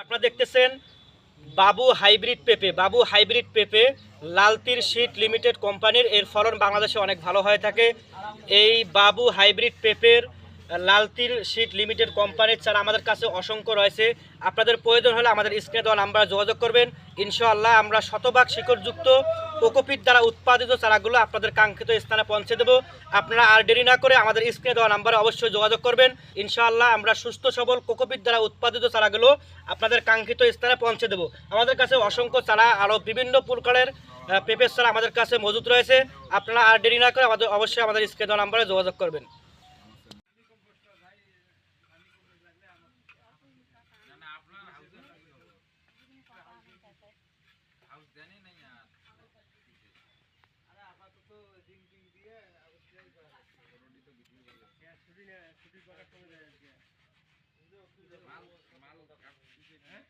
আপনারা দেখতেছেন বাবু হাইব্রিড পেপে, বাবু হাইব্রিড পেপে লালতির শীত লিমিটেড কোম্পানির এর ফলন বাংলাদেশে অনেক ভালো হয়ে থাকে। এই বাবু হাইব্রিড পেঁপের লালতির শীট লিমিটেড কোম্পানির চারা আমাদের কাছে অসংখ্য রয়েছে। আপনাদের প্রয়োজন হলে আমাদের স্ক্রিনে দেওয়া নাম্বারে যোগাযোগ করবেন। ইনশাআল্লাহ আমরা শতভাগ শিকড়যুক্ত কোকোপিট দ্বারা উৎপাদিত চারাগুলো আপনাদের কাঙ্ক্ষিত স্থানে পৌঁছে দেবো। আপনারা আর দেরি না করে আমাদের স্ক্রিনে দেওয়া নাম্বারে অবশ্যই যোগাযোগ করবেন। ইনশাআল্লাহ আমরা সুস্থ, সবল কোকোপিট দ্বারা উৎপাদিত চারাগুলো আপনাদের কাঙ্ক্ষিত স্থানে পৌঁছে দেবো। আমাদের কাছে অসংখ্য চারা আরও বিভিন্ন প্রকারের পেঁপের চারা আমাদের কাছে মজুদ রয়েছে। আপনারা আর দেরি না করে আমাদের অবশ্যই আমাদের স্ক্রিনে দেওয়া নাম্বারে যোগাযোগ করবেন। হাউস দেনি নাই আর আরে আপাতত তো রিং টিং দিয়ে হাউস ট্রাই করা রোডি তো ভিডিও করে হ্যাঁ ছুটি ছুটি করা করে দেয় মাল মাল কাটছে হ্যাঁ